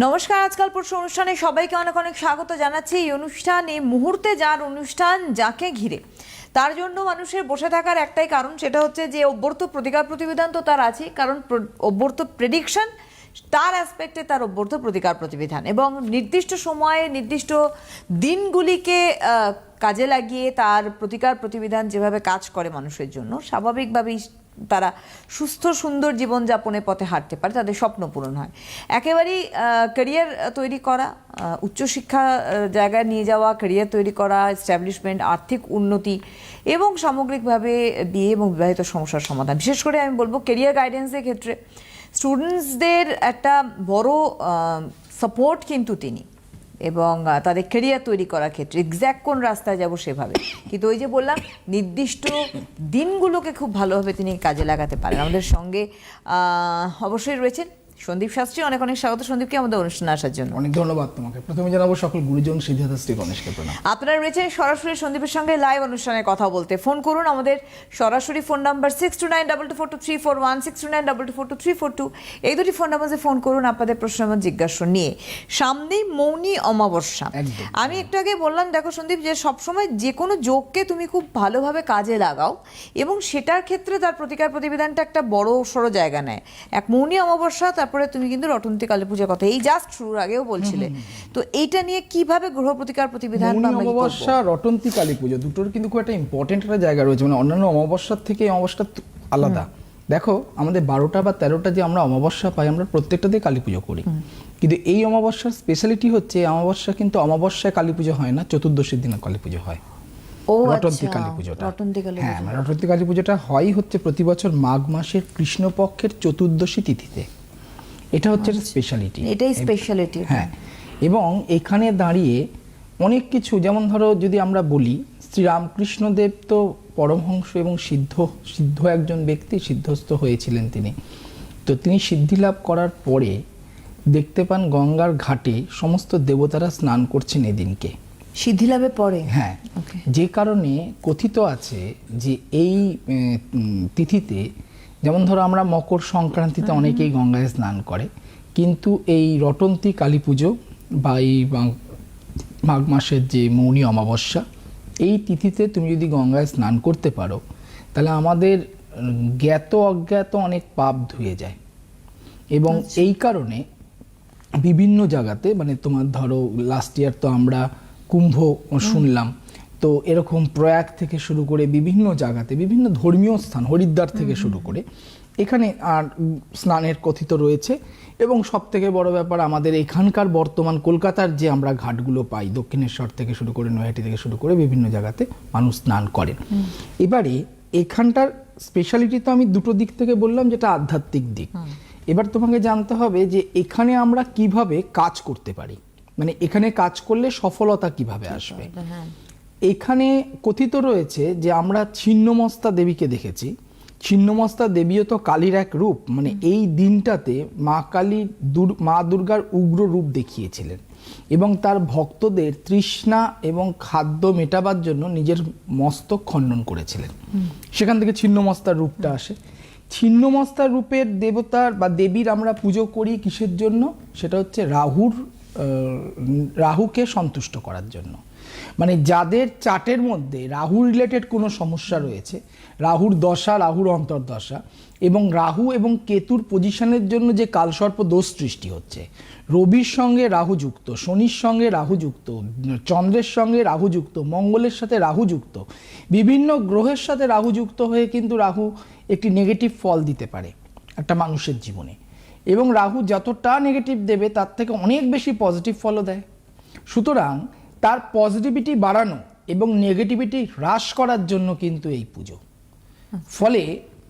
নমস্কার, আজকাল পরশু অনুষ্ঠানে সবাইকে অনেক অনেক স্বাগত জানাচ্ছি। এই অনুষ্ঠান, এই মুহূর্তে যার অনুষ্ঠান, যাকে ঘিরে। তার জন্য মানুষের বসে থাকার একটাই কারণ সেটা হচ্ছে যে অভ্যর্থ প্রতিকার প্রতিবেদন তো তার আছে কারণ অভ্যর্থ প্রেডিকশন তার অ্যাসপেক্টে তার অভ্যর্থ প্রতিকার প্রতিবিধান। এবং নির্দিষ্ট সময়ে, নির্দিষ্ট দিনগুলিকে কাজে লাগিয়ে তার প্রতিকার প্রতিবিধান যেভাবে কাজ করে মানুষের জন্য, স্বাভাবিকভাবেই তারা সুস্থ, সুন্দর জীবনযাপনের পথে হাঁটতে পারে, তাদের স্বপ্ন পূরণ হয়। একেবারেই ক্যারিয়ার তৈরি করা উচ্চশিক্ষা জায়গায় নিয়ে যাওয়া ক্যারিয়ার তৈরি করা এস্টাবলিশমেন্ট আর্থিক উন্নতি এবং সামগ্রিকভাবে বিয়ে এবং বিবাহিত সমস্যার সমাধান। বিশেষ করে আমি বলব ক্যারিয়ার গাইডেন্সের ক্ষেত্রে স্টুডেন্টসদের একটা বড় সাপোর্ট কিন্তু তিনি। এবং তাদের কেরিয়ার তৈরি করার ক্ষেত্রে এক্স্যাক্ট কোন রাস্তায় যাব সেভাবে। কিন্তু ওই যে বললাম, নির্দিষ্ট দিনগুলোকে খুব ভালোভাবে তিনি কাজে লাগাতে পারেন। আমাদের সঙ্গে অবশ্যই রয়েছেন সন্দীপ শাস্ত্রী অনেক অনেক স্বাগত সন্দীপকে আমাদের অনুষ্ঠানে আসার জন্য। অনেক ধন্যবাদ তোমাকে। প্রথমে জানাব সকল গুরুজন সিদ্ধার্থ শ্রী গণেশকে প্রণাম। আপনারা রয়েছেন সরাসরি সন্দীপের সঙ্গে লাইভ অনুষ্ঠানে কথা বলতে। ফোন করুন আমাদের সরাসরি phone number six two nine double two four two three four one six two nine double two four two three four two এই দুটি ফোন নাম্বারে ফোন করুন আপনাদের প্রশ্ন এবং জিজ্ঞাসা নিয়ে। সামনেই মৌনী অমাবস্যা। আমি একটু আগে বললাম দেখো সন্দীপ যে সবসময় যে কোনো যোগকে তুমি খুব ভালোভাবে কাজে লাগাও এবং সেটার ক্ষেত্রে তার প্রতিকার প্রতিবেদনটা একটা বড় সড়ো জায়গা নেয়। এক মৌনী অমাবস্যা তারপরে তুমি কিন্তু রটন্তী কালী পূজার কথা এই জাস্ট শুরুর আগেও বলছিলে। তো এইটা নিয়ে কীভাবে গ্রহ প্রতিকার প্রতিবিধান? অমাবস্যা রটন্তী কালী পুজো দুটোর কিন্তু খুব একটা ইম্পর্টেন্ট একটা জায়গা রয়েছে। মানে অন্যান্য অমাবস্যার থেকে এই অমাবস্যা আলাদা। দেখো আমাদের বারোটা বা তেরোটা যে আমরা অমাবস্যা পাই আমরা প্রত্যেকটাতে কালী পুজো করি। কিন্তু এই অমাবস্যার স্পেশালিটি হচ্ছে অমাবস্যা কিন্তু অমাবস্যায় কালী পুজো হয় না চতুর্দশীর দিনে কালী পুজো হয়। রটন্তী আচ্ছা, কালী পুজোটা। হ্যাঁ। মানে রটন্তী কালী পুজোটা হয় হচ্ছে প্রতি বছর মাঘ মাসের কৃষ্ণপক্ষের চতুর্দশী তিথিতে। এটা হচ্ছে একটা স্পেশালিটি এটাই স্পেশালিটি হ্যাঁ। এবং এখানে দাঁড়িয়ে অনেক কিছু যেমন ধরো যদি আমরা বলি শ্রীরামকৃষ্ণদেব তো পরমহংস এবং সিদ্ধ সিদ্ধ একজন ব্যক্তি সিদ্ধস্থ হয়েছিলেন তিনি। তো তিনি সিদ্ধি লাভ করার পরে দেখতে পান গঙ্গার ঘাটে সমস্ত দেবতারা স্নান করছেন এদিনকে। সিদ্ধি লাভে পরে হ্যাঁ। যে কারণে কথিত আছে যে এই তিথিতে যেমন ধরো আমরা মকর সংক্রান্তিতে অনেকেই গঙ্গায় স্নান করে কিন্তু এই রটন্তী কালী পুজো বা এই মাঘ মাসের যে মৌনী অমাবস্যা এই তিথিতে তুমি যদি গঙ্গায় স্নান করতে পারো তাহলে আমাদের জ্ঞাত অজ্ঞাত অনেক পাপ ধুয়ে যায়। এবং এই কারণে বিভিন্ন জায়গাতে মানে তোমার ধরো লাস্ট ইয়ার তো আমরা কুম্ভ শুনলাম তো এরকম প্রয়াগ থেকে শুরু করে বিভিন্ন জায়গাতে বিভিন্ন ধর্মীয় স্থান হরিদ্বার থেকে শুরু করে এখানে আর স্নানের কথিত রয়েছে। এবং সব থেকে বড় ব্যাপার আমাদের এখানকার বর্তমান কলকাতার যে আমরা ঘাটগুলো পাই দক্ষিণেশ্বর থেকে শুরু করে নৈহাটি থেকে শুরু করে বিভিন্ন জায়গাতে মানুষ স্নান করেন। এবারে এখানটার স্পেশালিটি তো আমি দুটো দিক থেকে বললাম যেটা আধ্যাত্মিক দিক। এবার তোমাকে জানতে হবে যে এখানে আমরা কীভাবে কাজ করতে পারি? মানে এখানে কাজ করলে সফলতা কীভাবে আসবে? হ্যাঁ। এখানে কথিত রয়েছে যে আমরা ছিন্নমস্তা দেবীকে দেখেছি। ছিন্নমস্তা দেবীও তো কালীর এক রূপ মানে এই দিনটাতে মা কালী দুর- মা দুর্গার উগ্র রূপ দেখিয়েছিলেন এবং তার ভক্তদের তৃষ্ণা এবং খাদ্য মেটাবার জন্য নিজের মস্তক খণ্ডন করেছিলেন। সেখান থেকে ছিন্নমস্তার রূপটা আসে। ছিন্নমস্তার রূপের দেবতার বা দেবীর আমরা পুজো করি কিসের জন্য? সেটা হচ্ছে রাহুর রাহুকে সন্তুষ্ট করার জন্য। মানে যাদের চার্টের মধ্যে রাহু রিলেটেড কোনো সমস্যা রয়েছে, রাহুর দশা, রাহুর অন্তর্দশা এবং রাহু এবং কেতুর পজিশনের জন্য যে কালসর্প দোষ সৃষ্টি হচ্ছে, রবির সঙ্গে রাহু যুক্ত, শনির সঙ্গে রাহু যুক্ত, চন্দ্রের সঙ্গে রাহু যুক্ত, মঙ্গলের সাথে রাহু যুক্ত, বিভিন্ন গ্রহের সাথে রাহু যুক্ত হয়ে কিন্তু রাহু একটি নেগেটিভ ফল দিতে পারে একটা মানুষের জীবনে। এবং রাহু যতটা নেগেটিভ দেবে তার থেকে অনেক বেশি পজিটিভ ফলও দেয়। সুতরাং তার পজিটিভিটি বাড়ানো এবং নেগেটিভিটি হ্রাস করার জন্য কিন্তু এই পুজো। ফলে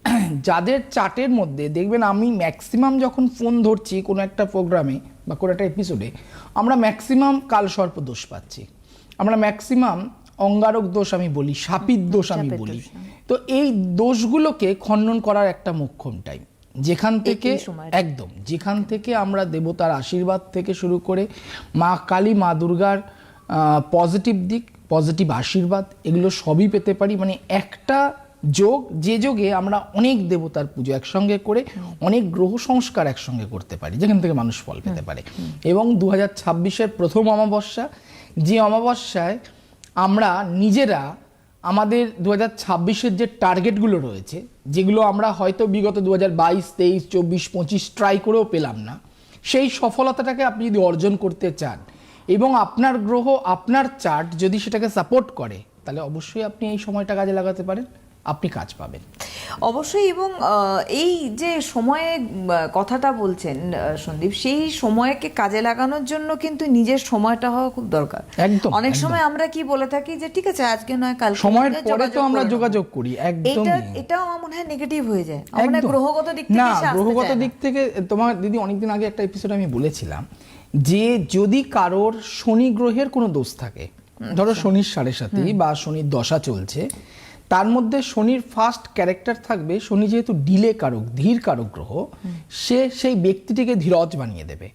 যাদের চার্টের মধ্যে দেখবেন আমি ম্যাক্সিমাম যখন ফোন ধরছি কোনো একটা প্রোগ্রামে বা কোনো একটা এপিসোডে আমরা ম্যাক্সিমাম কালসর্প দোষ পাচ্ছি। আমরা ম্যাক্সিমাম অঙ্গারক দোষ আমি বলি সাপির দোষ আমি বলি। তো এই দোষগুলোকে খণ্ডন করার একটা মোক্ষম টাইম যেখান থেকে একদম যেখান থেকে আমরা দেবতার আশীর্বাদ থেকে শুরু করে মা কালী মা দুর্গার পজিটিভ দিক পজিটিভ আশীর্বাদ এগুলো সবই পেতে পারি। মানে একটা যোগ যে যোগে আমরা অনেক দেবতার পুজো একসঙ্গে করে অনেক গ্রহ সংস্কার একসঙ্গে করতে পারি যেখান থেকে মানুষ ফল পেতে পারে। এবং দু হাজার ছাব্বিশের প্রথম অমাবস্যা যে অমাবস্যায় আমরা নিজেরা আমাদের দু হাজার ছাব্বিশের যে টার্গেটগুলো রয়েছে যেগুলো আমরা হয়তো বিগত দু হাজার বাইশ তেইশ চব্বিশ পঁচিশ ট্রাই করেও পেলাম না সেই সফলতাটাকে আপনি যদি অর্জন করতে চান এবং আপনার গ্রহ আপনার চার্ট যদি সেটাকে সাপোর্ট করে তাহলে অবশ্যই আপনি এই সময়টা কাজে লাগাতে পারেন। আপনি কাজ পাবেন। অবশ্যই এবং এই যে সময়ে কথাটা বলছেন সন্দীপ সেই সময়কে কাজে লাগানোর জন্য কিন্তু নিজের সময়টা হওয়া খুব দরকার। একদম, অনেক সময় আমরা কি বলে থাকি যে ঠিক আছে আজকে নয় কাল সময়ের পরে তো আমরা যোগাযোগ করি একদম এটা এটাও আমার মনে হয় নেগেটিভ হয়ে যায়। আমার। গ্রহগত দিক থেকে না গ্রহগত দিক থেকে তোমার দিদি অনেকদিন আগে একটা এপিসোড আমি বলেছিলাম যে যদি কারোর শনি গ্রহের কোনো দোষ থাকে ধরো শনির সাড়ে সাথে বা শনির দশা চলছে তার মধ্যে শনির ফার্স্ট ক্যারেক্টার থাকবে শনি যেহেতু ডিলে কারক ধীর কারক গ্রহ সে সেই ব্যক্তিটিকে ধীরজ বানিয়ে দেবে।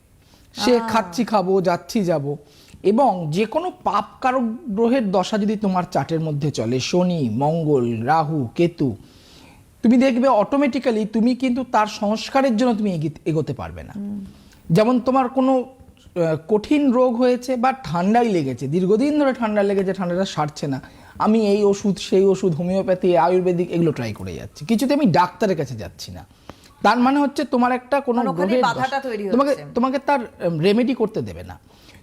সে খাচ্ছি খাব যাচ্ছি যাব এবং যে কোনো পাপ কারক গ্রহের দশা যদি তোমার চার্টের মধ্যে চলে শনি মঙ্গল রাহু কেতু তুমি দেখবে অটোমেটিক্যালি তুমি কিন্তু তার সংস্কারের জন্য তুমি এগোতে পারবে না। যেমন তোমার কোনো কঠিন রোগ হয়েছে বা ঠান্ডাই লেগেছে। দীর্ঘদিন ধরে ঠান্ডা লেগেছে ঠান্ডাটা সারছে না। আমি এই ওষুধ সেই ওষুধ হোমিওপ্যাথি আয়ুর্বেদিক এগুলো ট্রাই করে যাচ্ছি। কিছুতে আমি ডাক্তারের কাছে যাচ্ছি না। তার মানে হচ্ছে তোমার একটা কোনো মানে গ্রহের তোমাকে তোমাকে তার রেমেডি করতে দেবে না।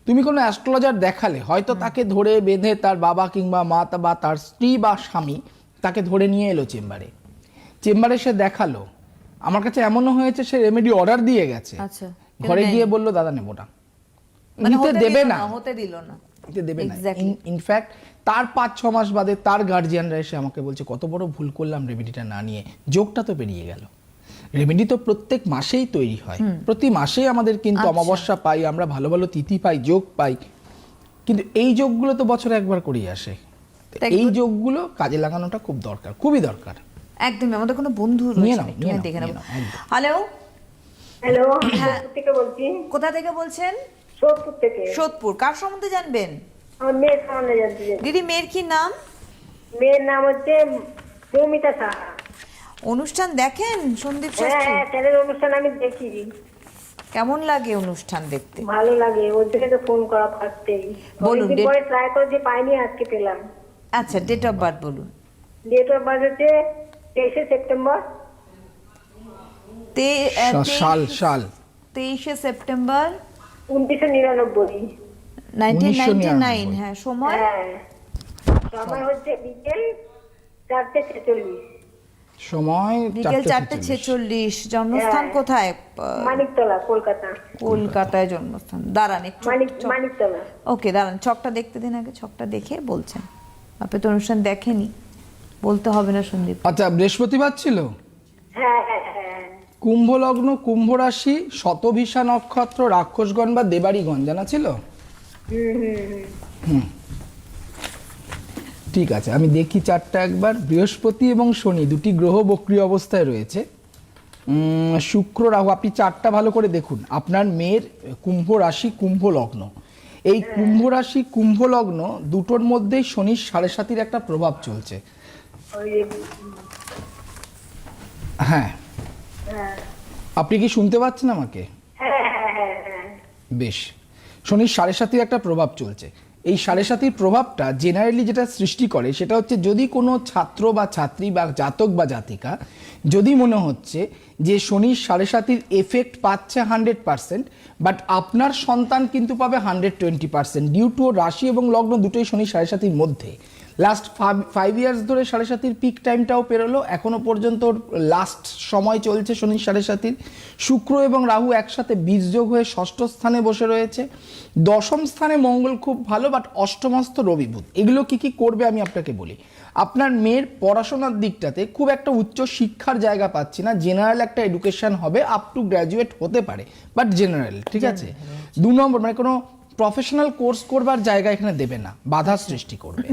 তুমি কোনো অ্যাস্ট্রোলজার দেখালে হয়তো তাকে ধরে বেঁধে তার বাবা কিংবা মা বা তার স্ত্রী বা স্বামী তাকে ধরে নিয়ে এলো চেম্বারে। চেম্বারে সে দেখাল। আমার কাছে এমনও হয়েছে সে রেমেডি অর্ডার দিয়ে গেছে। আচ্ছা ঘরে গিয়ে বলল দাদা নেব না। মানে হতে দেবে না। হতে দিল না। নিতে দেবে না। ইনফ্যাক্ট তার পাঁচ ছ মাস বাদে তার গার্জিয়ানরা এসে আমাকে বলছে কত বড় ভুল করলাম রেমেডিটা না নিয়ে। যোগটা তো পেরিয়ে গেল। রেমেডি তো প্রত্যেক মাসেই তৈরি হয়। প্রতি মাসেই আমাদের কিন্তু আচ্ছা। অমাবস্যা পাই আমরা ভালো ভালো তিথি পাই যোগ পাই। কিন্তু এই যোগগুলো তো বছরে একবার করেই আসে। এই যোগগুলো কাজে লাগানোটা খুব দরকার খুবই দরকার। একদমই আমাদের কোনো বন্ধু দেখে নেব। হ্যালো হ্যালো হ্যাঁ। থেকে বলছি? কোথা থেকে বলছেন? সোদপুর থেকে। সোদপুর কার সম্বন্ধে জানবেন? আমার মেয়ের সম্বন্ধে জানতে দিদি মেয়ের কি নাম? মেয়ের নাম হচ্ছে মৌমিতা সাহা। অনুষ্ঠান দেখেন সন্দীপ হ্যাঁ শাস্ত্রী হ্যাঁ চ্যানেল অনুষ্ঠান আমি দেখি। কেমন লাগে অনুষ্ঠান দেখতে? ভালো লাগে ওর থেকে তো ফোন করা ফার্স্টেই বলুন, পরে ট্রাই করে যে পাইনি আজকে পেলাম। আচ্ছা ডেট অফ বার্থ বলুন। ডেট অফ বার্থ হচ্ছে তেইশে সেপ্টেম্বর। সাল সাল। তেইশে সেপ্টেম্বর। উনত্রিশশো নিরানব্বই। নাইনটিন নাইনটি 1999 হ্যাঁ সময়? হ্যাঁ সময় হচ্ছে বিকেল চারটে ছেচল্লিশ। সময় বিকেল চারটে। ছেচল্লিশ। জন্মস্থান হ্যাঁ। কোথায়? মানিকতলা কলকাতা। কলকাতায় জন্মস্থান। দাঁড়ান একটু মানিকতলা। ওকে দাঁড়ান ছকটা দেখতে দিন আগে ছকটা দেখে বলছেন। আপনি তো অনুষ্ঠান দেখেনি বলতে হবে না সন্দীপ। আচ্ছা বৃহস্পতিবার ছিল? হ্যাঁ হ্যাঁ হ্যাঁ। কুম্ভ লগ্ন কুম্ভ রাশি শতভিসা নক্ষত্র রাক্ষসগণ বা দেবাড়িগণ জানা ছিল? হুম। ঠিক আছে আমি দেখি চারটা একবার বৃহস্পতি এবং শনি দুটি গ্রহ বক্রিয় অবস্থায় রয়েছে। শুক্র রাহু আপনি চারটা ভালো করে দেখুন আপনার মেয়ের কুম্ভ রাশি কুম্ভ লগ্ন এই কুম্ভ রাশি কুম্ভ লগ্ন দুটোর মধ্যেই শনির সাড়ে সাতির একটা প্রভাব চলছে। হ্যাঁ। আপনি কি শুনতে পাচ্ছেন আমাকে? হ্যাঁ হ্যাঁ হ্যাঁ হ্যাঁ বেশ। শনির সাড়ে সাতির একটা প্রভাব চলছে। এই সাড়ে সাতির প্রভাবটা জেনারেলি যেটা সৃষ্টি করে, সেটা হচ্ছে যদি কোনো ছাত্র বা ছাত্রী বা জাতক বা জাতিকা যদি মনে হচ্ছে যে শনির সাড়ে সাতির এফেক্ট পাচ্ছে হান্ড্রেড পার্সেন্ট বাট আপনার সন্তান কিন্তু পাবে hundred twenty percent due to রাশি এবং লগ্ন দুটোই শনি সাড়ে সাতির মধ্যে লাস্ট ফাইভ ইয়ার্স ধরে সাড়ে সাতির পিক টাইমটাও পেরোলো। এখনও পর্যন্ত লাস্ট সময় চলছে শনি সাড়ে সাতির। শুক্র এবং রাহু একসাথে বীজযোগ হয়ে ষষ্ঠ স্থানে বসে রয়েছে। দশম স্থানে মঙ্গল খুব ভালো বাট অষ্টমস্ত রবি বুধ। এগুলো কি কি করবে আমি আপনাকে বলি। আপনার মেয়ের পড়াশোনার দিকটাতে খুব একটা উচ্চ শিক্ষার জায়গা পাচ্ছি না। জেনারেল একটা এডুকেশন হবে আপ টু গ্র্যাজুয়েট হতে পারে বাট জেনারেল ঠিক আছে? দু নম্বর মানে কোনো প্রফেশনাল কোর্স করবার জায়গা এখানে দেবে না, বাধা সৃষ্টি করবে।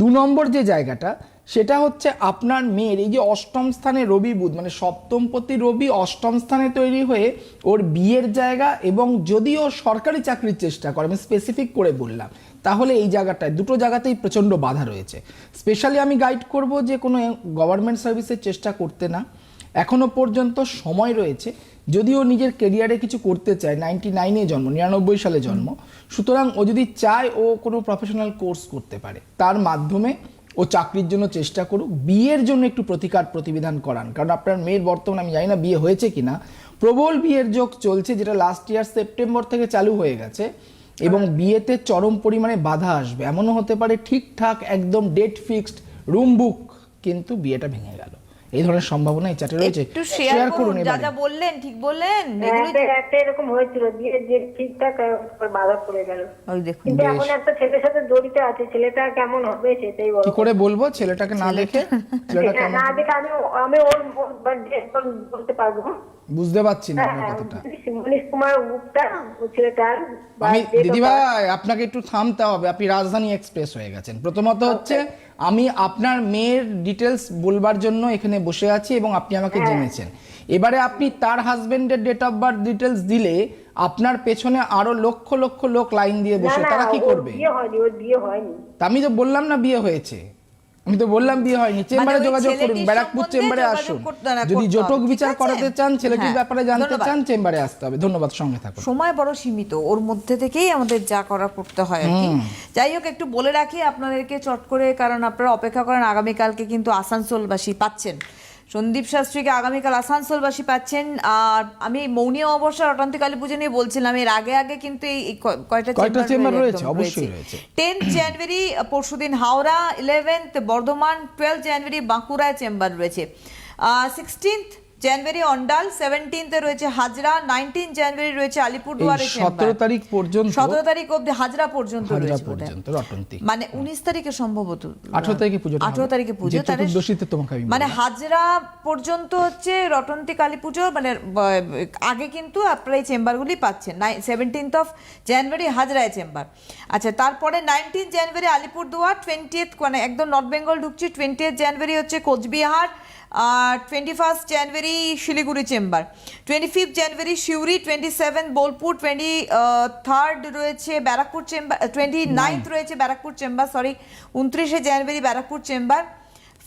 দু নম্বর যে জায়গাটা, সেটা হচ্ছে আপনার মেয়ের, এই যে অষ্টম স্থানে রবি বুধ মানে সপ্তমপতি রবি অষ্টম স্থানে তৈরি হয়ে ওর বিয়ের জায়গা এবং যদি ও সরকারি চাকরির চেষ্টা করে, আমি স্পেসিফিক করে বললাম, তাহলে এই জায়গাটায়, দুটো জায়গাতেই প্রচণ্ড বাধা রয়েছে। স্পেশালি আমি গাইড করব যে কোনো গভর্নমেন্ট সার্ভিসের চেষ্টা করতে না। এখনও পর্যন্ত সময় রয়েছে। যদিও নিজের কেরিয়ারে কিছু করতে চায় নাইনটি নাইনে জন্ম, নিরানব্বই সালে জন্ম, সুতরাং ও যদি চায় ও কোনো প্রফেশনাল কোর্স করতে পারে, তার মাধ্যমে ও চাকরির জন্য চেষ্টা করুক, বিয়ের জন্য একটু প্রতিকার প্রতিবিধান করান, কারণ আপনার মেয়ের বর্তমানে আমি জানি না বিয়ে হয়েছে কিনা, প্রবল বিয়ের যোগ চলছে যেটা লাস্ট ইয়ার সেপ্টেম্বর থেকে চালু হয়ে গেছে, এবং বিয়েতে চরম পরিমাণে বাধা আসবে, এমনও হতে পারে ঠিকঠাক একদম ডেট ফিক্সড রুম বুক কিন্তু বিয়েটা ভেঙে গেল। এই ধরনের সম্ভাবনা এই চাটে রয়েছে। একটু শেয়ার করুন যা যা বললেন ঠিক বললেন? এগুলো একটা এরকম হয়েছিল দিয়ে যে ঠিকঠাক বাধা পড়ে গেল। ওই দেখুন কিন্তু এখন একটা ছেলের সাথে জড়িত আছে ছেলেটা কেমন হবে সেটাই বড় কি করে বলব? ছেলেটাকে না দেখে ছেলেটা হ্যাঁ, কেমন না দেখে আমি আমি ওর বলতে পারব। বুঝতে পারছি না হ্যাঁ আপনার হ্যাঁ কথাটা কুমার গুপ্তা ছেলেটার আমি birthday দিদি টা- ভাই আপনাকে একটু থামতে হবে। আপনি রাজধানী এক্সপ্রেস হয়ে গেছেন। প্রথমত হচ্ছে আমি আপনার মেয়ের ডিটেলস বলবার জন্য এখানে বসে আছি এবং আপনি আমাকে হ্যাঁ। জেনেছেন। এবারে আপনি তার হাজবেন্ডের ডেট অফ বার্থ ডিটেলস দিলে আপনার পেছনে আরও লক্ষ লক্ষ লোক লাইন দিয়ে বসে। তারা কি করবে? আমি তো বললাম না বিয়ে হয়েছে। আমি তো বললাম বিয়ে হয়নি চেম্বারে যোগাযোগ করুন ব্যারাকপুর চেম্বারে আসুন। যদি জটক বিচার করাতে চান ছেলেটির হ্যাঁ, ব্যাপারে জানতে চান চেম্বারে আসতে হবে। ধন্যবাদ সঙ্গে থাকুন। সময় বড় সীমিত ওর মধ্যে থেকেই আমাদের যা করা করতে হয় আর কি। যাই হোক একটু বলে রাখি আপনাদেরকে চট করে কারণ আপনারা অপেক্ষা করেন আগামীকালকে কিন্তু আসানসোলবাসী পাচ্ছেন। সন্দীপ শাস্ত্রীকে আগামীকাল আসানসোলবাসী পাচ্ছেন আর আমি মৌনী অবসর অটান্তিকালী পুজো নিয়ে বলছিলাম এর আগে আগে কিন্তু এই কয়টা চেম্বার রয়েছে? অবশ্যই রয়েছে। টেন্থ জানুয়ারি পরশুদিন Howrah eleventh Bardhaman twelve January বাঁকুড়ায় চেম্বার রয়েছে সিক্সটিন্থ জানুয়ারি অন্ডাল সেভেন্টিন্থে রয়েছে হাজরা নাইনটিন জানুয়ারি রয়েছে আলিপুরদুয়ারে সতেরো তারিখ পর্যন্ত সতেরো তারিখ অব্দি হাজরা পর্যন্ত মানে উনিশ তারিখে সম্ভবত আঠারো তারিখে পুজোটা আঠারো তারিখে পুজো চতুর্দশীতে তোমাকে মানে হাজরা পর্যন্ত হচ্ছে রটন্তি কালী পুজো মানে আগে কিন্তু আপনারা এই চেম্বারগুলি পাচ্ছেন। সেভেন্টিন্থ অফ জানুয়ারি হাজরায় চেম্বার। আচ্ছা তারপরে নাইনটিন জানুয়ারি আলিপুরদুয়ার টোয়েন্টিয়েথ মানে একদম নর্থ বেঙ্গল ঢুকছি টোয়েন্টিয়েথ জানুয়ারি হচ্ছে Cooch Behar twenty first January Siliguri chamber. Twenty fifth January Suri twenty seven Bolpur twenty third রয়েছে ব্যারাকপুর চেম্বার টোয়েন্টি নাইন্থ রয়েছে ব্যারাকপুর চেম্বার সরি উনত্রিশে January Barrackpore chamber.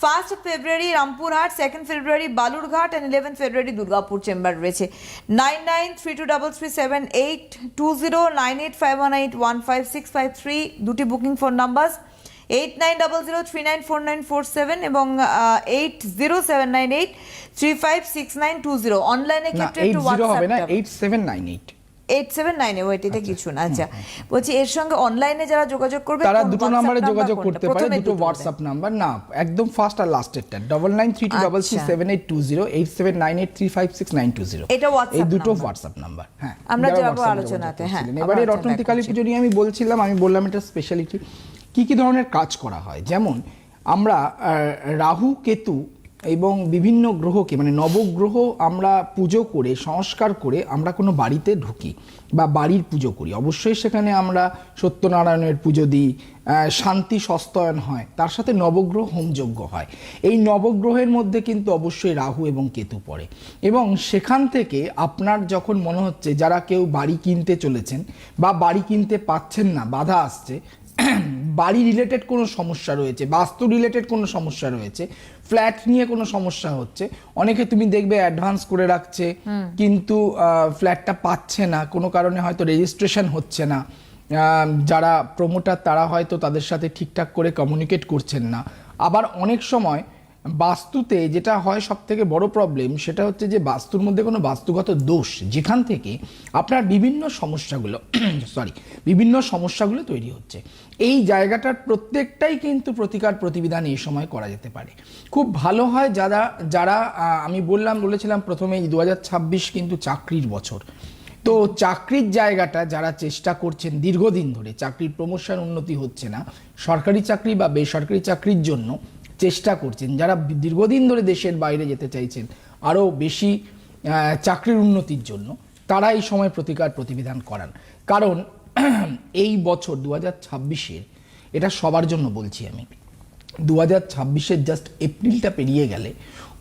First February Rampurhat second February Balurghat and eleven February Durgapur chamber রয়েছে। Nine nine three two double three seven eight two zero nine eight five one eight one five six five three দুটি booking phone number eight nine double zero three nine four nine four seven এবং eight zero seven nine eight three five six nine two zero অনলাইনে ক্ষেত্রে একটু হবে না eight seven nine eight eight seven nine কিছু না। আচ্ছা। বলছি এর সঙ্গে অনলাইনে যারা যোগাযোগ করবে তারা দুটো নাম্বারে যোগাযোগ করতে পারে দুটো হোয়াটসঅ্যাপ নাম্বার না একদম ফার্স্ট আর লাস্টেরটা double nine three two double আচ্ছা। Seven eight two zero eight seven nine eight three five six nine two zero এটা এই দুটো হোয়াটসঅ্যাপ নাম্বার হ্যাঁ। আমরা যাব আলোচনাতে, হ্যাঁ, এবারে আলোচনা রটন্তি কালী করছি। পুজো নিয়ে আমি বলছিলাম আমি বললাম এটা স্পেশালিটি কি কি ধরনের কাজ করা হয়? যেমন, আমরা রাহু, কেতু এবং বিভিন্ন গ্রহকে মানে নবগ্রহ আমরা পুজো করে, সংস্কার করে আমরা কোনো বাড়িতে ঢুকি বা বাড়ির পুজো করি। অবশ্যই সেখানে আমরা সত্যনারায়ণের পুজো দিই শান্তি সস্তয়ন হয়, তার সাথে নবগ্রহ হোমযজ্ঞ হয়। এই নবগ্রহের মধ্যে কিন্তু অবশ্যই রাহু এবং কেতু পড়ে। এবং সেখান থেকে আপনার যখন মনে হচ্ছে যারা কেউ বাড়ি কিনতে চলেছেন বা বাড়ি কিনতে পাচ্ছেন না, বাধা আসছে বাড়ি রিলেটেড কোনো সমস্যা রয়েছে বাস্তু রিলেটেড কোনো সমস্যা রয়েছে ফ্ল্যাট নিয়ে কোনো সমস্যা হচ্ছে অনেকে তুমি দেখবে অ্যাডভান্স করে রাখছে কিন্তু ফ্ল্যাটটা পাচ্ছে না কোনো কারণে হয়তো রেজিস্ট্রেশন হচ্ছে না যারা প্রমোটার তারা হয়তো তাদের সাথে ঠিকঠাক করে কমিউনিকেট করছেন না। আবার অনেক সময় বাস্তুতে যেটা হয় সব থেকে বড় প্রবলেম সেটা হচ্ছে যে বাস্তুর মধ্যে কোনো বাস্তুগত দোষ যেখান থেকে আপনার বিভিন্ন সমস্যাগুলো সরি বিভিন্ন সমস্যাগুলো তৈরি হচ্ছে। এই জায়গাটার প্রত্যেকটাই কিন্তু প্রতিকার প্রতিবিধান এই সময় করা যেতে পারে। খুব ভালো হয় যারা যারা আমি বললাম, বলেছিলাম প্রথমে দু কিন্তু চাকরির বছর। তো চাকরির জায়গাটা যারা চেষ্টা করছেন দীর্ঘদিন ধরে, চাকরির প্রমোশন উন্নতি হচ্ছে না, সরকারি চাকরি বা বেসরকারি চাকরির জন্য চেষ্টা করছেন, যারা দীর্ঘদিন ধরে দেশের বাইরে যেতে চাইছেন আরও বেশি চাকরির উন্নতির জন্য, তারা এই সময় প্রতিকার প্রতিবিধান করান। কারণ এই বছর দু হাজার ছাব্বিশের, এটা সবার জন্য বলছি আমি দু হাজার ছাব্বিশের জাস্ট এপ্রিলটা পেরিয়ে গেলে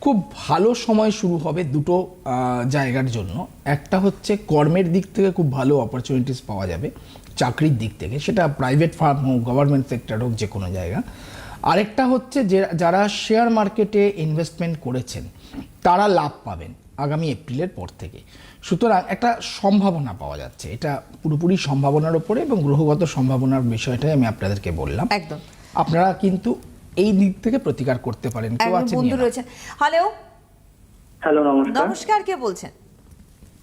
খুব ভালো সময় শুরু হবে দুটো জায়গার জন্য। একটা হচ্ছে কর্মের দিক থেকে খুব ভালো অপরচুনিটিস পাওয়া যাবে, চাকরির দিক থেকে, সেটা প্রাইভেট ফার্ম হোক গভর্নমেন্ট সেক্টর হোক যে কোনো জায়গা। আরেকটা হচ্ছে যে যারা শেয়ার মার্কেটে ইনভেস্টমেন্ট করেছেন তারা লাভ পাবেন আগামী এপ্রিলের পর থেকে। সুতরাং একটা সম্ভাবনা পাওয়া যাচ্ছে। এটা পুরোপুরি সম্ভাবনার ওপরে এবং গ্রহগত সম্ভাবনার বিষয়টাই আমি আপনাদেরকে বললাম। একদম। আপনারা কিন্তু এই দিক থেকে প্রতিকার করতে পারেন। কেউ আছেন বন্ধু রয়েছেন হ্যালো হ্যালো নমস্কার। নমস্কার কে বলছেন?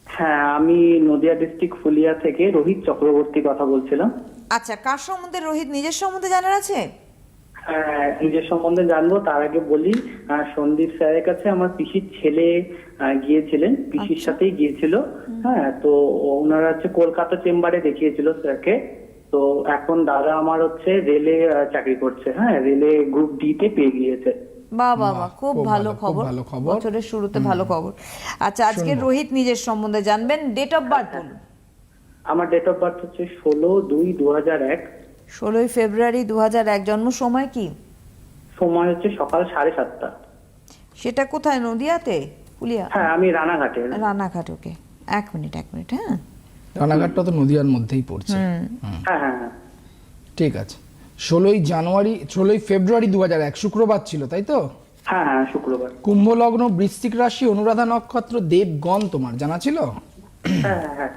হ্যাঁ আমি নদিয়া ডিস্ট্রিক্ট ফুলিয়া থেকে রোহিত চক্রবর্তী কথা বলছিলাম। আচ্ছা কার সম্বন্ধে? রোহিত নিজের সম্বন্ধে জানার আছে? নিজের সম্বন্ধে জানব। তার আগে বলি আহ, সন্দীপ স্যারের কাছে আমার পিসির ছেলে গিয়েছিলেন। পিসির আচ্ছা। সাথেই গিয়েছিল। হ্যাঁ তো ওনারা হচ্ছে কলকাতা চেম্বারে দেখিয়েছিল স্যারকে। তো এখন দাদা আমার হচ্ছে রেলে চাকরি করছে। হ্যাঁ রেলে গ্রুপ ডি তে পেয়ে গিয়েছে। বাহ বাহ খুব ভালো খবর। বছরের শুরুতে ভালো খবর। আচ্ছা আজকে রোহিত নিজের সম্বন্ধে জানবেন। ডেট অফ বার্থ বলুন। আমার ডেট অফ বার্থ হচ্ছে ষোলো দুই দু হাজার এক। ষোলোই ফেব্রুয়ারি দু হাজার এক জন্ম সময় কি? সময় হচ্ছে সকাল সাড়ে সাতটা। সেটা কোথায়? নদিয়াতে? পুলিয়া হ্যাঁ আমি রানাঘাটে। রানাঘাট ওকে। এক মিনিট এক মিনিট হ্যাঁ? রানাঘাটটা তো নদিয়ার মধ্যেই পড়ছে। হ্যাঁ হ্যাঁ হ্যাঁ। ঠিক আছে। ষোলোই জানুয়ারি ষোলোই ফেব্রুয়ারি দু হাজার এক শুক্রবার ছিল তাই তো? হ্যাঁ হ্যাঁ শুক্রবার। কুম্ভ লগ্ন বৃশ্চিক রাশি অনুরাধা নক্ষত্র দেবগণ তোমার জানা ছিল? হ্যাঁ হ্যাঁ হ্যাঁ।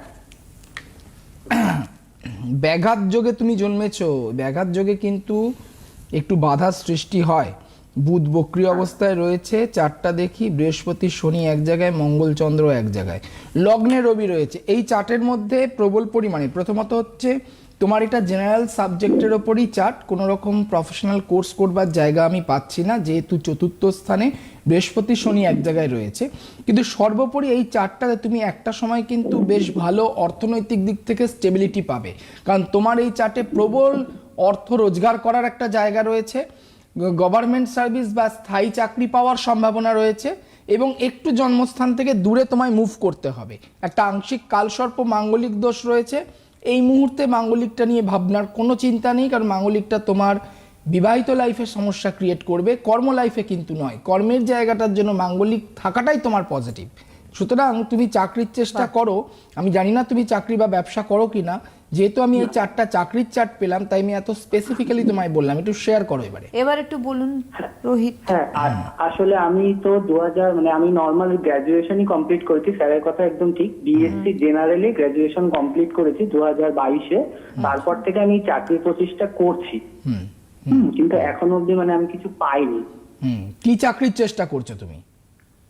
ব্যাঘাত যোগে তুমি জন্মেছ, ব্যাঘাত যোগে কিন্তু একটু বাধার সৃষ্টি হয়। বুধ বক্রি অবস্থায় রয়েছে, চারটা দেখি, বৃহস্পতি শনি এক জায়গায়, মঙ্গল চন্দ্র এক জায়গায়। লগ্নে রবি রয়েছে, এই চার্টের মধ্যে প্রবল পরিমাণে, প্রথমত হচ্ছে তোমার এটা জেনারেল সাবজেক্টের ওপরই চার্ট, কোনো রকম প্রফেশনাল কোর্স করবার জায়গা আমি পাচ্ছি না, যেহেতু চতুর্থ স্থানে বৃহস্পতি শনি এক জায়গায় রয়েছে। কিন্তু সর্বোপরি এই চার্টটাতে তুমি একটা সময় কিন্তু বেশ ভালো অর্থনৈতিক দিক থেকে স্টেবিলিটি পাবে। কারণ তোমার এই চার্টে প্রবল অর্থ রোজগার করার একটা জায়গা রয়েছে। গভর্নমেন্ট সার্ভিস বা স্থায়ী চাকরি পাওয়ার সম্ভাবনা রয়েছে এবং একটু জন্মস্থান থেকে দূরে তোমায় মুভ করতে হবে। একটা আংশিক কালসর্প মাঙ্গলিক দোষ রয়েছে। এই মুহূর্তে মাঙ্গলিকটা নিয়ে ভাবনার কোনো চিন্তা নেই, কারণ মাঙ্গলিকটা তোমার বিবাহিত লাইফে সমস্যা ক্রিয়েট করবে কর্ম লাইফে কিন্তু নয়। কর্মের জায়গাটার জন্য মাঙ্গলিক থাকাটাই তোমার পজিটিভ সুতরাং তুমি চাকরির চেষ্টা করো আমি জানি না তুমি চাকরি বা ব্যবসা করো কি না যেহেতু আমি এই চারটা চাকরির চার্ট পেলাম তাই আমি এত স্পেসিফিক্যালি তোমায় বললাম একটু শেয়ার করো এবারে। এবার একটু বলুন রোহিত। হ্যাঁ আসলে আমি তো দু হাজার মানে আমি নর্মাল গ্রাজুয়েশনই কমপ্লিট করেছি স্যারের কথা একদম ঠিক। বিএসসি জেনারেলি গ্রাজুয়েশন কমপ্লিট করেছি দু হাজার বাইশে তারপর থেকে আমি চাকরি প্রতিষ্ঠা করছি। হুম। কিন্তু এখন অবধি মানে আমি কিছু পাইনি। হুম কি চাকরির চেষ্টা করছ তুমি?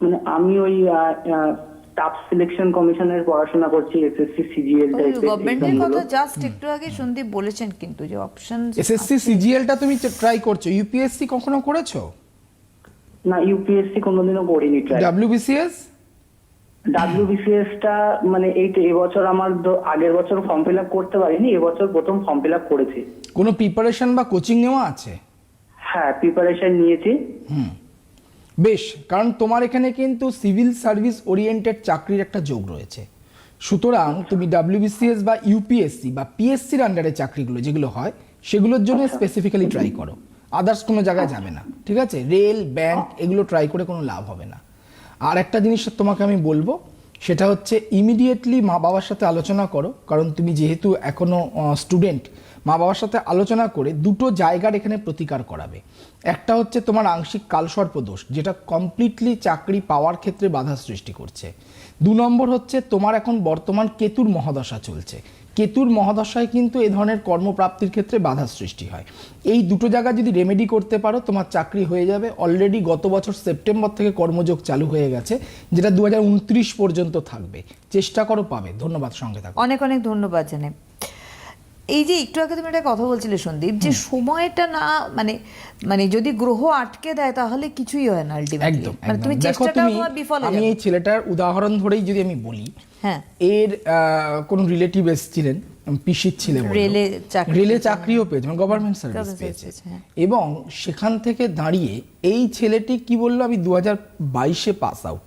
মানে আমি ওই স্টাফ সিলেকশন কমিশনের পড়াশোনা করছি এসএসসি সিজিএল গভর্নমেন্টের কথা জাস্ট একটু আগে সন্দীপ বলেছেন কিন্তু যে অপশন এসএসসি সিজিএলটা তুমি ট্রাই করছ। ইউপিএসসি কখনো করেছ? না ইউপিএসসি কোনোদিনও করিনি ট্রাই ডাব্লিউবিসিএস ডাব্লিউবিসিএস টা মানে এই তো এবছর আমার আগের বছর ফর্ম ফিল আপ করতে পারিনি এবছর প্রথম ফর্ম ফিল আপ করেছি। কোনো প্রিপারেশন বা কোচিং নেওয়া আছে? হ্যাঁ প্রিপারেশন নিয়েছি। হুম। বেশ কারণ তোমার এখানে কিন্তু সিভিল সার্ভিস ওরিয়েন্টেড চাকরির একটা যোগ রয়েছে। সুতরাং তুমি ডাব্লিউবিসিএস বা ইউপিএসসি বা পিএসসির আন্ডারে চাকরিগুলো যেগুলো হয় সেগুলোর জন্য স্পেসিফিক্যালি ট্রাই করো। আদার্স কোনো জায়গায় যাবে না। ঠিক আছে? রেল ব্যাংক এগুলো ট্রাই করে কোনো লাভ হবে না। আর একটা জিনিস তোমাকে আমি বলব, সেটা হচ্ছে ইমিডিয়েটলি মা বাবার সাথে আলোচনা করো, কারণ তুমি যেহেতু এখনও স্টুডেন্ট মা বাবার সাথে আলোচনা করে দুটো জায়গার এখানে প্রতিকার করাবে। একটা হচ্ছে তোমার আংশিক কালসর্প দোষ, যেটা কমপ্লিটলি চাকরি পাওয়ার ক্ষেত্রে বাধা সৃষ্টি করছে। দু নম্বর হচ্ছে তোমার এখন বর্তমান কেতুর মহাদশা চলছে। কেতুর মহাদশায় কিন্তু এ ধরনের কর্মপ্রাপ্তির ক্ষেত্রে বাধা সৃষ্টি হয়। এই দুটো জায়গা যদি রেমেডি করতে পারো, তোমার চাকরি হয়ে যাবে। অলরেডি গত বছর সেপ্টেম্বর থেকে কর্মযোগ চালু হয়ে গেছে, যেটা দু হাজার উনত্রিশ পর্যন্ত থাকবে। চেষ্টা করো পাবে। ধন্যবাদ সঙ্গে থাকো। অনেক অনেক ধন্যবাদ জানাই এই যে একটু আগে তুমি একটা কথা বলছিলে সন্দীপ যে সময়টা না মানে মানে যদি গ্রহ আটকে দেয় তাহলে কিছুই হয় না আলটিমেটলি মানে তুমি চেষ্টাটা বিফল আমি এই ছেলেটার উদাহরণ ধরেই যদি আমি বলি হ্যাঁ। এর আহ, কোন রিলেটিভ এসেছিলেন পিসির ছেলে রেলে রেলে চাকরিও পেয়েছে মানে গভর্নমেন্ট সার্ভিস পেয়েছে। হ্যাঁ। এবং সেখান থেকে দাঁড়িয়ে এই ছেলেটি কি বলল আমি দু হাজার বাইশে পাস আউট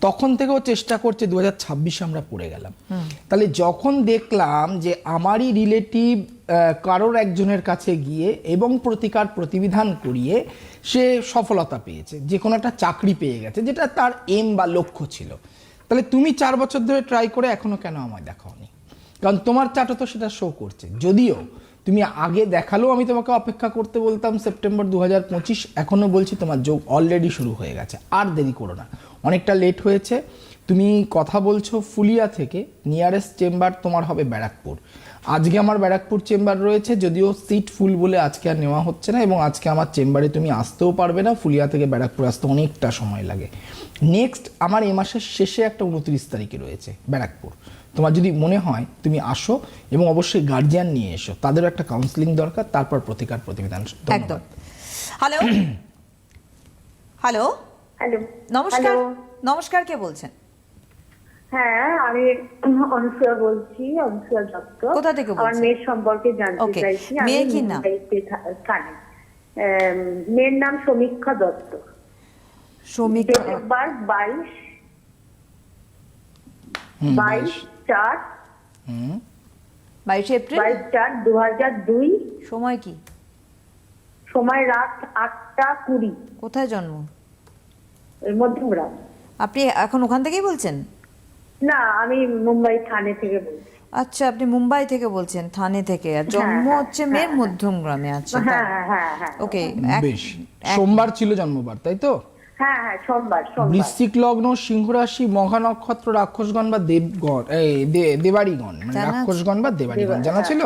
তখন থেকেও চেষ্টা করছে দু হাজার ছাব্বিশে আমরা পড়ে গেলাম। তাহলে যখন দেখলাম যে আমারই রিলেটিভ কারোর একজনের কাছে গিয়ে এবং প্রতিকার প্রতিবিধান করিয়ে সে সফলতা পেয়েছে যে কোনো একটা চাকরি পেয়ে গেছে যেটা তার এম বা লক্ষ্য ছিল। তাহলে তুমি চার বছর ধরে ট্রাই করে এখনও কেন আমায় দেখাওনি? কারণ তোমার চাটা তো সেটা শো করছে। যদিও তুমি আগে দেখালেও আমি তোমাকে অপেক্ষা করতে বলতাম সেপ্টেম্বর দু হাজার পঁচিশ এখনও বলছি তোমার যোগ অলরেডি শুরু হয়ে গেছে। আর দেরি করো না। অনেকটা লেট হয়েছে। তুমি কথা বলছো ফুলিয়া থেকে নিয়ারেস্ট চেম্বার তোমার হবে ব্যারাকপুর। আজকে আমার ব্যারাকপুর চেম্বার রয়েছে, যদিও সিট ফুল বলে আজকে আর নেওয়া হচ্ছে না, এবং আজকে আমার চেম্বারে তুমি আসতেও পারবে না, ফুলিয়া থেকে ব্যারাকপুর আসতে অনেকটা সময় লাগে। নেক্সট আমার এ মাসের শেষে একটা উনত্রিশ তারিখে রয়েছে ব্যারাকপুর। তোমার যদি মনে হয়, তুমি আসো, এবং অবশ্যই গার্জিয়ান নিয়ে এসো। তাদেরও একটা কাউন্সিলিং দরকার, তারপর প্রতিকার প্রতিবেদন। হ্যালো হ্যালো হ্যালো নমস্কার। নমস্কার কে বলছেন? হ্যাঁ আমি অনুসূয়া বলছি অনুসূয়া দত্ত। কোথা থেকে আমার মেয়ের সম্পর্কে জানতে চাইছি। কি নাম? মেয়ের নাম সমীক্ষা দত্ত। ডেট বাইশ বাইশ। চার হুম, বাইশে এপ্রিল? বাইশ চার দু হাজার দুই। সময় কি? সময় রাত আটটা কুড়ি। কোথায় জন্ম? মধ্যমগ্রাম আপনি এখন ওখান থেকেই বলছেন? না আমি মুম্বাই থানে থেকে বলছি। আচ্ছা আপনি মুম্বাই থেকে বলছেন থানে থেকে। আর জন্ম হ্যাঁ, হচ্ছে মেয়ের মধ্যম গ্রামে আচ্ছা হ্যাঁ হ্যাঁ হ্যাঁ হ্যাঁ। ওকে বেশ সোমবার ছিল জন্মবার তাই তো? হ্যাঁ হ্যাঁ সোমবার বৃশ্চিক লগ্ন সিংহ রাশি মঘা নক্ষত্র রাক্ষসগণ বা দেবগণ দেবাড়িগণ মানে রাক্ষসগণ বা দেবাড়িগণ জানা ছিল?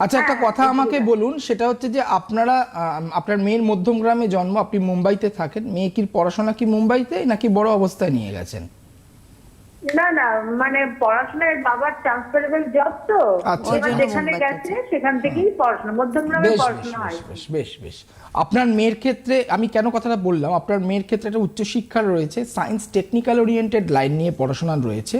আচ্ছা একটা হ্যাঁ, কথা আমাকে বলুন। সেটা হচ্ছে যে আপনারা আপনার মেয়ের মধ্যম গ্রামে জন্ম আপনি মুম্বাইতে থাকেন মেয়ে কি পড়াশোনা কি মুম্বাইতে নাকি বড় অবস্থায় নিয়ে গেছেন? না না মানে পড়াশোনার বাবার ট্রান্সফারেবল জব তো। আচ্ছা, আচ্ছা। যেখানে গেছে সেখান থেকেই পড়াশোনা মধ্যমগ্রামে বেশ বেশ পড়াশোনা হয়। বেশ বেশ। আপনার মেয়ের ক্ষেত্রে আমি কেন কথাটা বললাম? আপনার মেয়ের ক্ষেত্রে একটা উচ্চশিক্ষার রয়েছে সায়েন্স টেকনিক্যাল ওরিয়েন্টেড লাইন নিয়ে পড়াশোনা রয়েছে।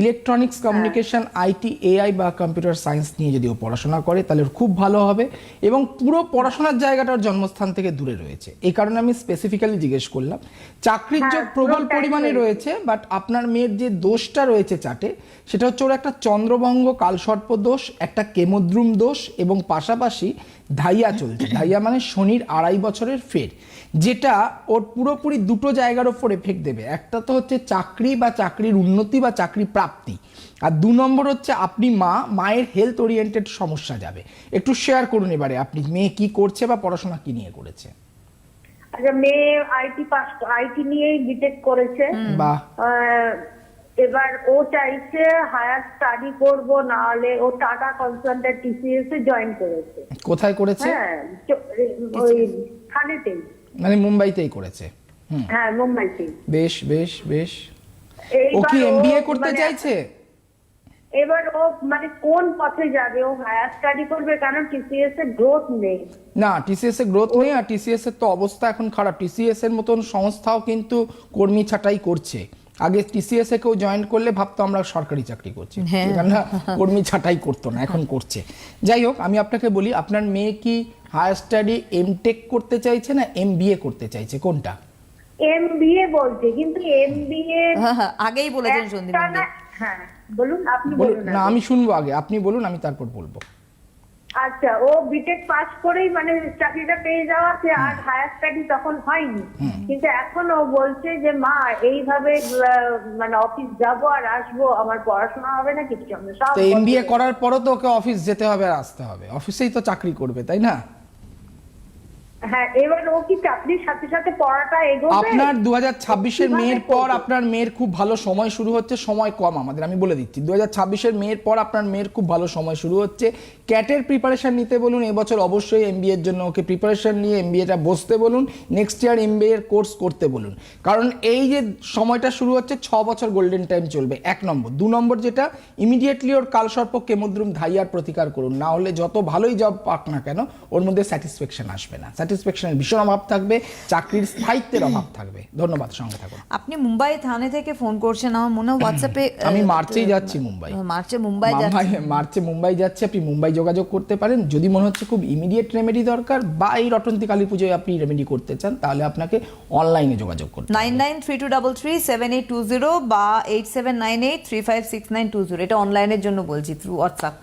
ইলেকট্রনিক্স কমিউনিকেশন আইটি এআই বা কম্পিউটার সায়েন্স নিয়ে যদি ও পড়াশোনা করে তাহলে খুব ভালো হবে এবং পুরো পড়াশোনার জায়গাটা ওর জন্মস্থান থেকে দূরে রয়েছে। এই কারণে আমি স্পেসিফিক্যালি জিজ্ঞেস করলাম চাকরির হ্যাঁ, যোগ প্রবল পরিমাণে রয়েছে। রয়েছে বাট আপনার মেয়ের যে দোষটা রয়েছে চাটে সেটা হচ্ছে ওর একটা চন্দ্রভঙ্গ কালসর্প দোষ একটা কেমদ্রুম দোষ এবং পাশাপাশি ধাইয়া চলছে। ধাইয়া মানে শনির আড়াই বছরের ফের যেটা ওর পুরোপুরি দুটো জায়গার ওপর এফেক্ট দেবে। একটা তো হচ্ছে চাকরি বা চাকরির উন্নতি বা চাকরি প্রাপ্তি। আর দু নম্বর হচ্ছে আপনি মা মায়ের হেলথ ওরিয়েন্টেড সমস্যা যাবে। একটু শেয়ার করুন এবারে আপনি মেয়ে কি করছে বা পড়াশোনা কি নিয়ে করেছে? আচ্ছা মেয়ে আইটি পাস আইটি নিয়েই বিটেক করেছে। বা আহ, এবার ও চাইছে হায়ার স্টাডি করব না হলে ও টাটা কনসালটেন্ট টিসিএস এ জয়েন করেছে। কোথায় করেছে? হ্যাঁ ওই থানেতেই। মানে মুম্বাইতেই করেছে। হ্যাঁ মুম্বাইতেই। বেশ বেশ বেশ। ও কি এমবিএ করতে মানে- চাইছে? এবার ও মানে কোন পথে যাবে? ও হায়ার স্টাডি করবে কারণ টিসিএস এর গ্রোথ নেই। না টিসিএস এর গ্রোথ নেই আর টিসিএস এর তো অবস্থা এখন খারাপ। টিসিএস এর মতন সংস্থাও কিন্তু কর্মী ছাঁটাই করছে। আগে টিসিএস এ কেউ জয়েন করলে ভাবতো আমরা সরকারি চাকরি করছি। হ্যাঁ। না কর্মী ছাঁটাই করতো না এখন করছে। যাই হোক আমি আপনাকে বলি আপনার মেয়ে কি হায়ার স্টাডি এমটেক করতে চাইছে না এমবিএ করতে চাইছে? কোনটা? এমবিএ বলছে কিন্তু এমবিএ হ্যাঁ, হ্যাঁ, আগেই বলেছেন সন্দীপ হ্যাঁ বলুন আপনি বলুন না আমি শুনব আগে আপনি বলুন আমি তারপর বলব। আচ্ছা ও বিটেক পাস করেই মানে চাকরিটা পেয়ে যাওয়াতে আর হায়ার স্টাডি তখন হয়নি। কিন্তু এখন ও বলছে যে মা এইভাবে মানে অফিস যাব আর আসব আমার পড়াশোনা হবে না কিছু হবে সব তো এমবিএ করার পরও তো ওকে অফিস যেতে হবে আর আসতে হবে। অফিসেই তো চাকরি করবে তাই না? হ্যাঁ এবার ও কি চাকরির সাথে সাথে পড়াটা এগোবে? আপনার দু হাজার ছাব্বিশের মেয়ের পর আপনার মেয়ের খুব ভালো সময় শুরু হচ্ছে সময় কম আমাদের আমি বলে দিচ্ছি। দু হাজার ছাব্বিশের মেয়ের পর আপনার মেয়ের খুব ভালো সময় শুরু হচ্ছে ক্যাটের প্রিপারেশন নিতে বলুন এবছর অবশ্যই এমবিএ এর জন্য ওকে প্রিপারেশন নিয়ে এমবিএটা বসতে বলুন নেক্সট ইয়ার এমবিএ এর কোর্স করতে বলুন। কারণ এই যে সময়টা শুরু হচ্ছে ছ বছর গোল্ডেন টাইম চলবে এক নম্বর। দু নম্বর যেটা ইমিডিয়েটলি ওর কালসর্প কেমদ্রুম ধাইয়ার প্রতিকার করুন না হলে যত ভালোই জব পাক না কেন ওর মধ্যে স্যাটিসফ্যাকশন আসবে না। স্যাটিসফ্যাকশনের ভীষণ অভাব থাকবে চাকরির স্থায়িত্বের অভাব থাকবে। ধন্যবাদ সঙ্গে থাকুন। আপনি মুম্বাই থানে থেকে ফোন করছেন আমার মনে হয় হোয়াটসঅ্যাপে আমি মার্চেই যাচ্ছি মুম্বাই। মার্চে মুম্বাই মাম্বাই- মার্চে মুম্বাই যাচ্ছে আপনি মুম্বাই যোগাযোগ করতে পারেন। যদি মনে হচ্ছে খুব ইমিডিয়েট রেমেডি দরকার বা এই রটন্তি কালী পুজোয় আপনি রেমেডি করতে চান তাহলে আপনাকে অনলাইনে যোগাযোগ করতে nine nine three two double three seven eight two zero বা eight seven nine eight three five six nine two zero. এটা অনলাইনের জন্য বলছি থ্রু হোয়াটসঅ্যাপ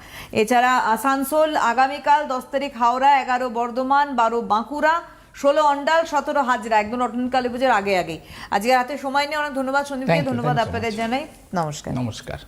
এছাড়া আসানসোল আগামীকাল দশ তারিখ হাওড়া এগারো বর্ধমান বারো বাঁকুড়া ষোলো অন্ডাল সতেরো হাজরা। একদম রটন কালী পুজোর আগে আগে আজকে রাতে সময় নিয়ে অনেক ধন্যবাদ সন্দীপকে। ধন্যবাদ আপনাদের জানাই। নমস্কার। নমস্কার।